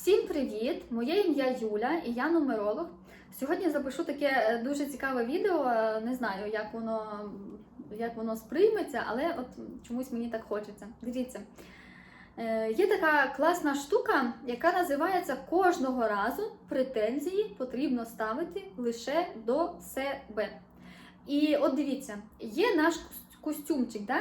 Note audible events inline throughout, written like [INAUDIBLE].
Всім привіт! Моє ім'я Юля і я нумеролог. Сьогодні запишу таке е, дуже цікаве відео. е, Не знаю, як воно, як воно сприйметься, але от чомусь мені так хочеться. Дивіться. Е, Є така класна штука, яка називається кожного разу претензії потрібно ставити лише до себе. І от дивіться, є наш костюмчик, да?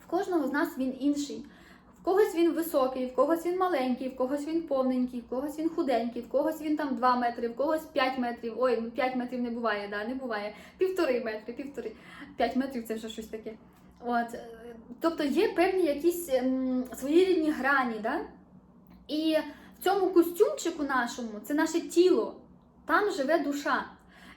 в кожного з нас він інший. В когось він високий, в когось він маленький, в когось він повненький, в когось він худенький, в когось він там 2 метри, в когось 5 метрів. Ой, ну 5 метрів не буває, да, не буває. Півтори метри, півтори. 5 метрів це вже щось таке. От. е, Тобто є певні якісь ем, своєрідні грані, да? І в цьому костюмчику нашому це наше тіло, там живе душа.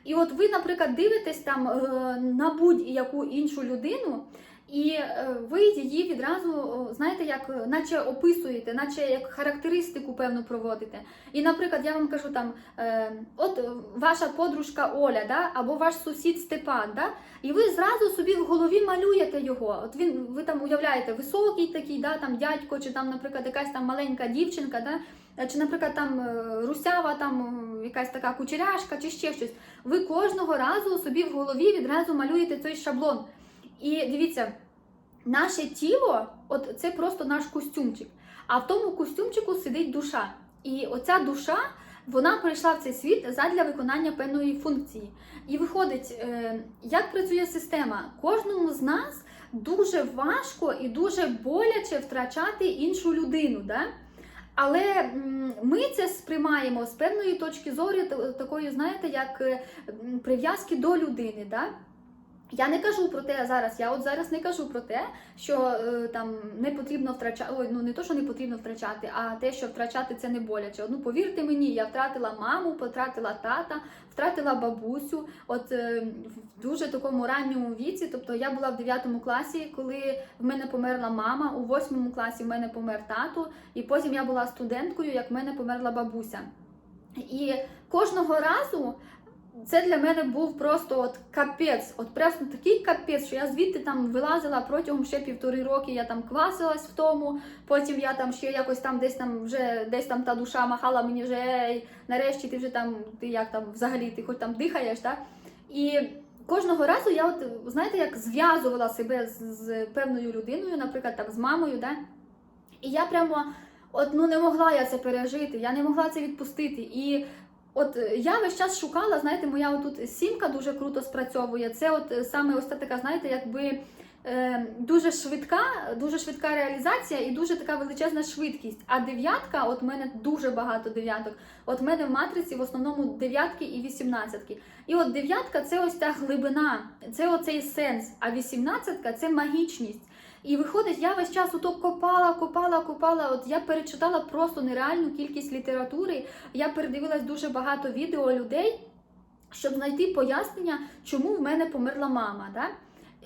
І от ви, наприклад, дивитесь там е, на будь-яку іншу людину, і е, ви її відразу, знаєте, як е, наче описуєте, наче як характеристику певну проводите. І, наприклад, я вам кажу там, е, от ваша подружка Оля, да, або ваш сусід Степан, да, і ви зразу собі в голові малюєте його. От він, ви там уявляєте, високий такий, да, там дядько, чи там, наприклад, якась там маленька дівчинка, да, чи, наприклад, там русява, там якась така кучеряшка, чи ще щось. Ви кожного разу собі в голові відразу малюєте той шаблон. І дивіться, наше тіло, от це просто наш костюмчик. А в тому костюмчику сидить душа. І оця душа, вона прийшла в цей світ задля виконання певної функції. І виходить, е, як працює система? Кожному з нас дуже важко і дуже боляче втрачати іншу людину. Да? Але ми це сприймаємо з певної точки зору, такої, знаєте, як прив'язки до людини. Да? Я не кажу про те зараз. Я от зараз не кажу про те, що е, там не потрібно втрачати. Ой, ну не то, що не потрібно втрачати, а те, що втрачати це не боляче. Ну повірте мені, я втратила маму, втратила тата, втратила бабусю. От е, в дуже такому ранньому віці. Тобто я була в 9 класі, коли в мене померла мама, у 8 класі в мене помер тато, і потім я була студенткою, як в мене померла бабуся. І кожного разу це для мене був просто от капець, от просто такий капець, що я звідти там вилазила протягом ще півтори роки. Я там квасилась в тому. Потім я там ще якось там десь там вже десь там та душа махала мені вже ей, нарешті ти вже там, ти як там взагалі ти хоч там дихаєш, так? І кожного разу я от знаєте, як зв'язувала себе з, з певною людиною, наприклад, там з мамою, да? і я прямо от ну не могла я це пережити, я не могла це відпустити. І От е, я весь час шукала, знаєте, моя отут сімка дуже круто спрацьовує. Це от е, саме ось та така, знаєте, якби е, дуже швидка, дуже швидка реалізація і дуже така величезна швидкість. А дев'ятка, от в мене дуже багато дев'яток. От в мене в матриці в основному дев'ятки і вісімнадцятки. І от дев'ятка це ось та глибина, це оцей сенс. А вісімнадцятка це магічність. І виходить, я весь час ото копала, копала, копала. От я перечитала просто нереальну кількість літератури. Я передивилась дуже багато відео людей, щоб знайти пояснення, чому в мене померла мама. Да?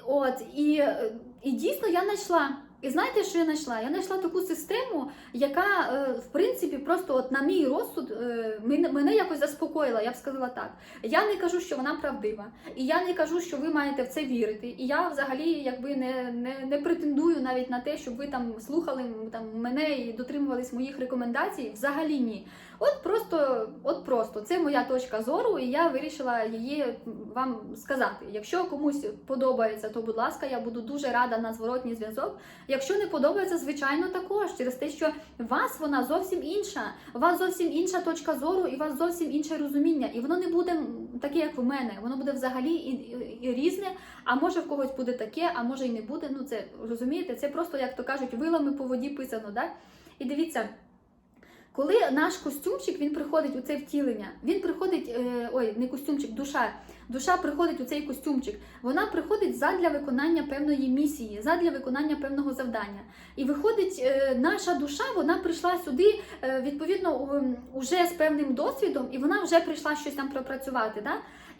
От, і, е, і дійсно я знайшла. І знаєте, що я знайшла? Я знайшла таку систему, яка, е, в принципі, просто от на мій розсуд е, мене, якось заспокоїла, я б сказала так. Я не кажу, що вона правдива, і я не кажу, що ви маєте в це вірити. І я взагалі якби не, не, не претендую навіть на те, щоб ви там слухали там, мене і дотримувались моїх рекомендацій. Взагалі ні. От просто, от просто це моя точка зору, і я вирішила її вам сказати. Якщо комусь подобається, то будь ласка, я буду дуже рада на зворотній зв'язок. Якщо не подобається, звичайно, також через те, що вас вона зовсім інша, у вас зовсім інша точка зору, і у вас зовсім інше розуміння. І воно не буде таке, як в мене. Воно буде взагалі і, і, і різне. А може в когось буде таке, а може і не буде. Ну це розумієте, це просто як то кажуть, вилами по воді писано. так? І дивіться. Коли наш костюмчик він приходить у це втілення, він приходить, е, ой, не костюмчик, душа. Душа приходить у цей костюмчик. Вона приходить задля виконання певної місії, задля виконання певного завдання. І виходить, е, наша душа, вона прийшла сюди е, відповідно уже з певним досвідом, і вона вже прийшла щось там пропрацювати. Да?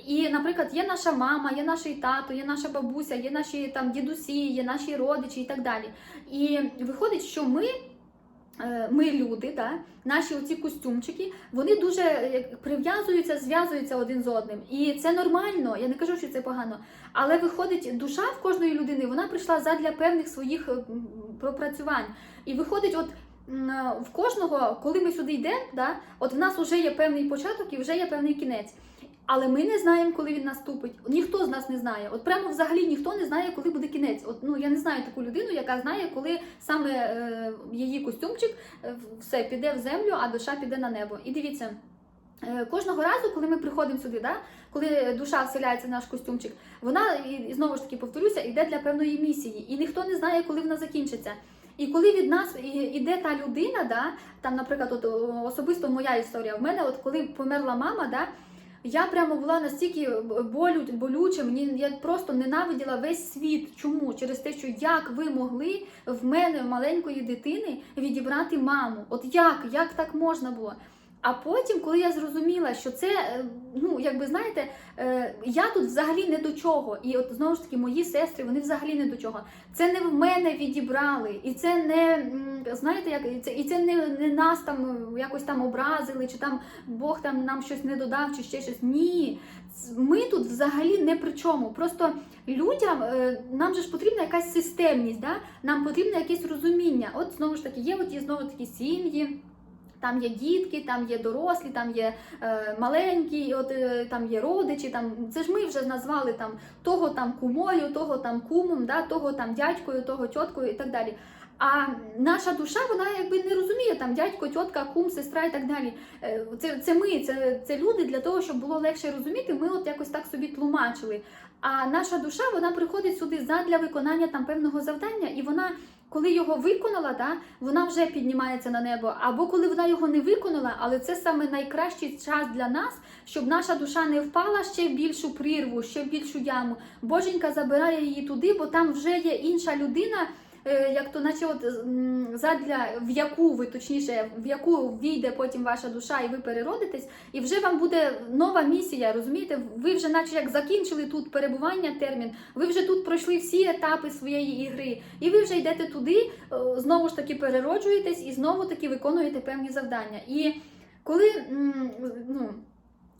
І, наприклад, є наша мама, є наш тато, є наша бабуся, є наші там дідусі, є наші родичі і так далі. І виходить, що ми ми люди, да, наші оці костюмчики, вони дуже прив'язуються, зв'язуються один з одним. І це нормально, я не кажу, що це погано. Але виходить, душа в кожної людини, вона прийшла задля певних своїх е, пропрацювань. І виходить, от в кожного, коли ми сюди йдемо, да, от в нас вже є певний початок і вже є певний кінець. Але ми не знаємо, коли він наступить. Ніхто з нас не знає. От прямо взагалі ніхто не знає, коли буде кінець. От ну я не знаю таку людину, яка знає, коли саме е, її костюмчик е, все піде в землю, а душа піде на небо. І дивіться. е, Кожного разу, коли ми приходимо сюди, да, коли душа вселяється в наш костюмчик, вона і, знову ж таки повторюся, йде для певної місії, і ніхто не знає, коли вона закінчиться. І коли від нас іде та людина, да, там, наприклад, от особисто моя історія. В мене, от коли померла мама, да, я прямо була настільки болю, болюча, мені я просто ненавиділа весь світ. Чому? Через те, що як ви могли в мене, маленької дитини, відібрати маму? От як? Як так можна було? А потім, коли я зрозуміла, що це, е, ну якби знаєте, е, я тут взагалі не до чого. І от знову ж таки, мої сестри, вони взагалі не до чого. Це не в мене відібрали, і це не знаєте, як це, і це не, не нас там е, якось там образили, чи там Бог там нам щось не додав, чи ще щось. Ні. Ми тут взагалі не при чому. Просто людям нам же ж потрібна якась системність, да? нам потрібне якесь розуміння. От знову ж таки, є от є знову такі сім'ї. Там є дітки, там є дорослі, там є е, маленькі, от е, там є родичі. Там це ж ми вже назвали там того там кумою, того там кумом, да, того там дядькою, того тьоткою і так далі. А наша душа, вона якби не розуміє там дядько, тьотка, кум, сестра і так далі. Е, Це, це ми, це, це люди для того, щоб було легше розуміти. Ми от якось так собі тлумачили. А наша душа вона приходить сюди задля виконання там певного завдання, і вона, коли його виконала, да, вона вже піднімається на небо. Або коли вона його не виконала, але це саме найкращий час для нас, щоб наша душа не впала ще в більшу прірву, ще в більшу яму. Боженька забирає її туди, бо там вже є інша людина. Е, Як то, наче, от задля в яку ви точніше, в яку війде потім ваша душа, і ви переродитесь, і вже вам буде нова місія. Розумієте? Ви вже, наче як закінчили тут перебування термін, ви вже тут пройшли всі етапи своєї ігри, і ви вже йдете туди, е, знову ж таки перероджуєтесь і знову таки виконуєте певні завдання. І коли ну,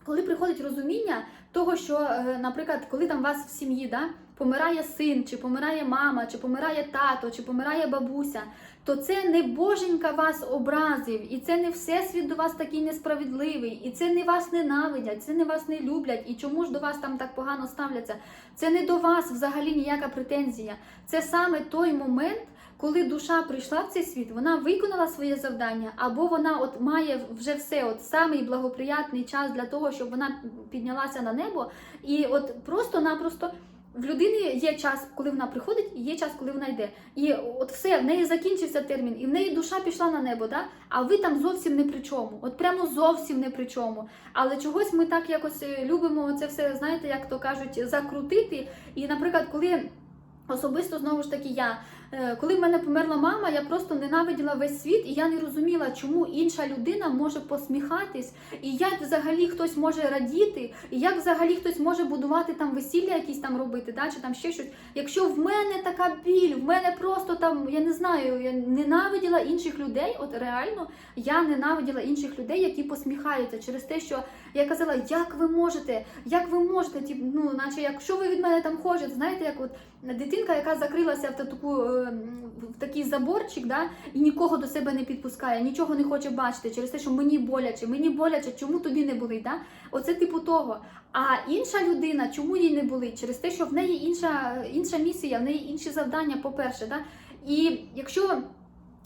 коли приходить розуміння того, що, е, наприклад, коли там вас в сім'ї да, помирає син, чи помирає мама, чи помирає тато, чи помирає бабуся, то це не боженька вас образив, і це не всесвіт до вас такий несправедливий, і це не вас ненавидять, це не вас не люблять, і чому ж до вас там так погано ставляться. Це не до вас взагалі ніяка претензія. Це саме той момент. Коли душа прийшла в цей світ, вона виконала своє завдання, або вона от має вже все, от самий благоприятний час для того, щоб вона піднялася на небо, і от просто-напросто в людини є час, коли вона приходить, і є час, коли вона йде. І от все, в неї закінчився термін, і в неї душа пішла на небо, да? а ви там зовсім не при чому. От прямо зовсім не при чому. Але чогось ми так якось е, любимо це все, знаєте, як то кажуть, закрутити. І, наприклад, коли. Особисто знову ж таки я. Е, Коли в мене померла мама, я просто ненавиділа весь світ, і я не розуміла, чому інша людина може посміхатись, і як взагалі хтось може радіти, і як взагалі хтось може будувати там весілля, якісь там робити, да, чи там ще щось. Якщо в мене така біль, в мене просто там, я не знаю, я ненавиділа інших людей. От реально я ненавиділа інших людей, які посміхаються через те, що я казала, як ви можете, як ви можете, ті, ну, наче якщо ви від мене там хочете, знаєте, як от дитинка, яка закрилася в таку е, в такий заборчик, да, і нікого до себе не підпускає, нічого не хоче бачити через те, що мені боляче, мені боляче, чому тобі не болить? Да? Оце типу того. А інша людина, чому їй не болить? Через те, що в неї інша, інша місія, в неї інші завдання, по-перше. Да? І якщо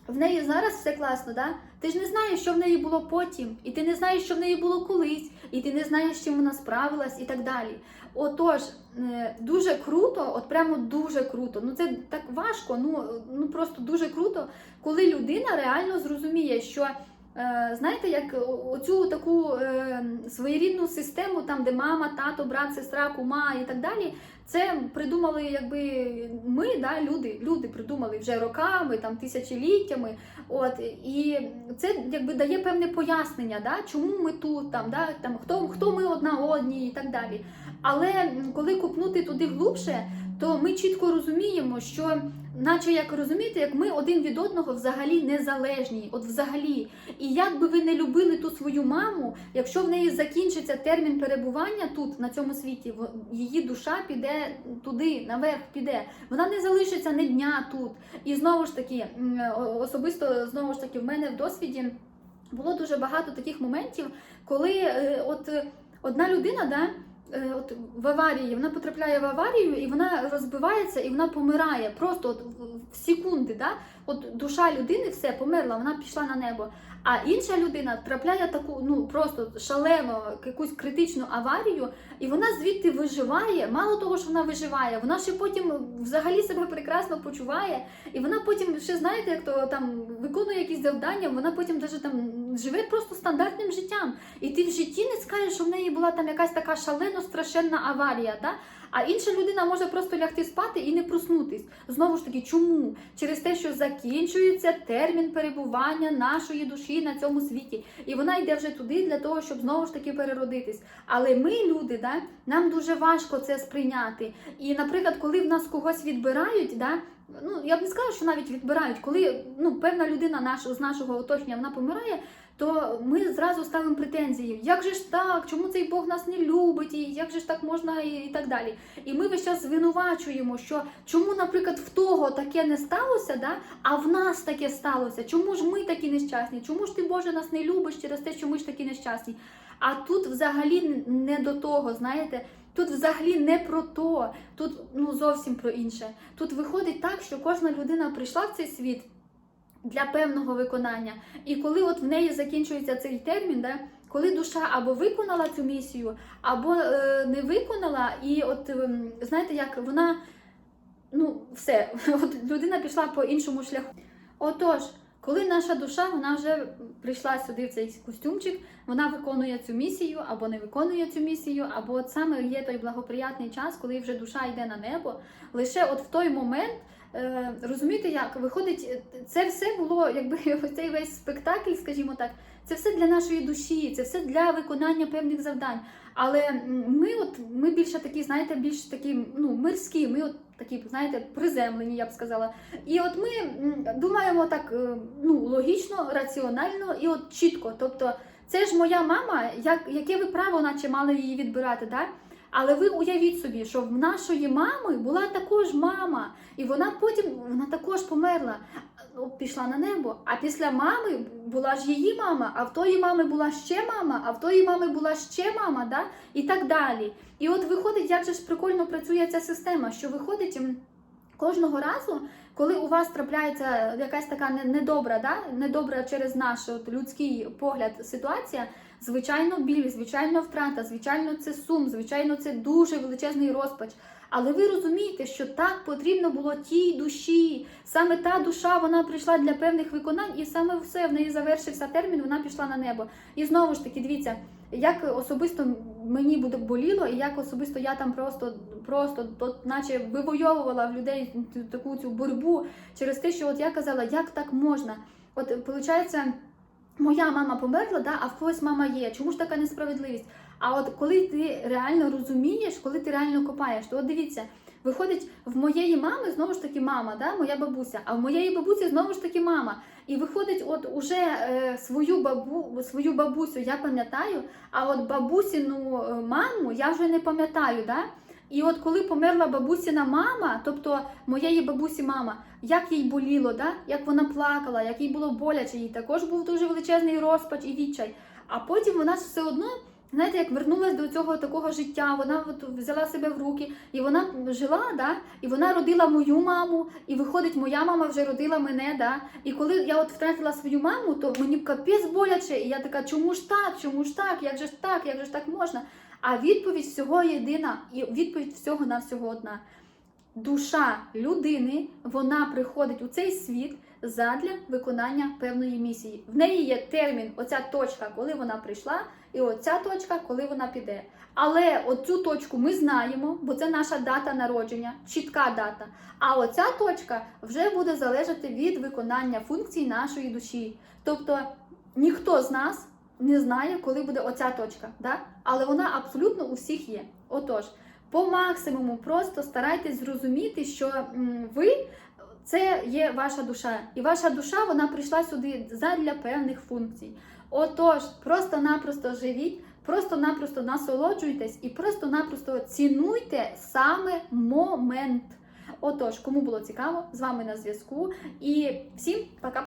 в неї зараз все класно, да? ти ж не знаєш, що в неї було потім, і ти не знаєш, що в неї було колись, і ти не знаєш, чим вона справилась, і так далі. Отож, е, дуже круто, от прямо дуже круто. Ну це так важко, ну, ну просто дуже круто, коли людина реально зрозуміє, що. Е, Знаєте, як оцю таку е, своєрідну систему, там де мама, тато, брат, сестра, кума і так далі, це придумали, якби ми, да, люди, люди придумали вже роками, там тисячоліттями. От і це якби дає певне пояснення, да, чому ми тут, там, да, там хто, хто ми одна одній і так далі. Але коли купнути туди глубше, то ми чітко розуміємо, що наче як розумієте, як ми один від одного взагалі незалежні, от взагалі. І як би ви не любили ту свою маму, якщо в неї закінчиться термін перебування тут, на цьому світі, її душа піде туди, наверх піде. Вона не залишиться ні дня тут. І знову ж таки, особисто знову ж таки, в мене в досвіді було дуже багато таких моментів, коли е, от е, одна людина, да. Е, От в аварії вона потрапляє в аварію і вона розбивається і вона помирає просто от в- секунди. Да? От душа людини все померла, вона пішла на небо. А інша людина трапляє таку, ну просто шалену якусь критичну аварію, і вона звідти виживає. Мало того, що вона виживає, вона ще потім взагалі себе прекрасно почуває, і вона потім ще знаєте, як то там виконує якісь завдання, вона потім даже там живе просто стандартним життям. І ти в житті не скажеш, що в неї була там якась така шалено страшенна аварія. Да? А інша людина може просто лягти спати і не проснутись. Знову ж таки, чому? Через те, що закінчується термін перебування нашої душі на цьому світі, і вона йде вже туди для того, щоб знову ж таки переродитись. Але ми, люди, да, нам дуже важко це сприйняти. І, наприклад, коли в нас когось відбирають, да, ну я б не сказала, що навіть відбирають, коли ну певна людина наш, з нашого оточення вона помирає. То ми зразу ставимо претензії, як же ж так, чому цей Бог нас не любить, і як же ж так можна, і, і так далі. І ми весь час звинувачуємо, що чому, наприклад, в того таке не сталося, да? а в нас таке сталося. Чому ж ми такі нещасні? Чому ж ти, Боже, нас не любиш через те, що ми ж такі нещасні? А тут взагалі не до того, знаєте. Тут взагалі не про то, тут ну зовсім про інше. Тут виходить так, що кожна людина прийшла в цей світ для певного виконання. І коли от в неї закінчується цей термін, да, коли душа або виконала цю місію, або е, не виконала, і от ем, знаєте, як вона ну все, [LAUGHS] от людина пішла по іншому шляху. Отож, коли наша душа вона вже прийшла сюди в цей костюмчик, вона виконує цю місію або не виконує цю місію, або от саме є той благоприятний час, коли вже душа йде на небо. Лише от в той момент. Е, розумієте, як виходить, е, це все було, якби [LAUGHS] цей весь спектакль, скажімо так, це все для нашої душі, це все для виконання певних завдань. Але ми, от ми більше такі, знаєте, більш такі ну, мирські, ми от такі, знаєте, приземлені, я б сказала. І от ми думаємо так е, ну, логічно, раціонально і от чітко. Тобто, це ж моя мама, як, яке ви право, наче мали її відбирати, да? Але ви уявіть собі, що в нашої мами була також мама, і вона потім вона також померла, пішла на небо. А після мами була ж її мама, а в тої мами була ще мама, а в тої мами була ще мама, да? і так далі. І от виходить, як же ж прикольно працює ця система, що виходить кожного разу, коли у вас трапляється якась така недобра, да? недобра через наш от, людський погляд ситуація. Звичайно, біль, звичайно, втрата, звичайно, це сум, звичайно, це дуже величезний розпач. Але ви розумієте, що так потрібно було тій душі. Саме та душа вона прийшла для певних виконань, і саме все в неї завершився термін, вона пішла на небо. І знову ж таки, дивіться, як особисто мені буде боліло, і як особисто я там просто, просто от, наче вивойовувала в людей таку цю боротьбу через те, що от я казала, як так можна. От виходить. Моя мама померла, да, а в когось мама є. Чому ж така несправедливість? А от коли ти реально розумієш, коли ти реально копаєш, то от дивіться, виходить, в моєї мами знову ж таки мама, да, моя бабуся, а в моєї бабусі знову ж таки мама. І виходить, от уже е, свою бабу, свою бабусю я пам'ятаю, а от бабусіну е, маму я вже не пам'ятаю. Да? І от коли померла бабусіна мама, тобто моєї бабусі мама, як їй боліло, да? як вона плакала, як їй було боляче, їй також був дуже величезний розпач і відчай. А потім вона ж все одно, знаєте, як вернулася до цього такого життя, вона от взяла себе в руки, і вона жила, да? і вона родила мою маму, і виходить, моя мама вже родила мене. Да? І коли я от втратила свою маму, то мені капець боляче, і я така, чому ж так, чому ж так, як же ж так, як же ж так можна? А відповідь всього єдина, і відповідь всього на всього одна. Душа людини вона приходить у цей світ задля виконання певної місії. В неї є термін, оця точка, коли вона прийшла, і оця точка, коли вона піде. Але оцю точку ми знаємо, бо це наша дата народження, чітка дата. А оця точка вже буде залежати від виконання функцій нашої душі. Тобто ніхто з нас не знає, коли буде оця точка, да? але вона абсолютно у всіх є. Отож, по максимуму просто старайтесь зрозуміти, що ви це є ваша душа, і ваша душа вона прийшла сюди задля певних функцій. Отож, просто-напросто живіть, просто-напросто насолоджуйтесь і просто-напросто цінуйте саме момент. Отож, кому було цікаво, з вами на зв'язку. І всім пока.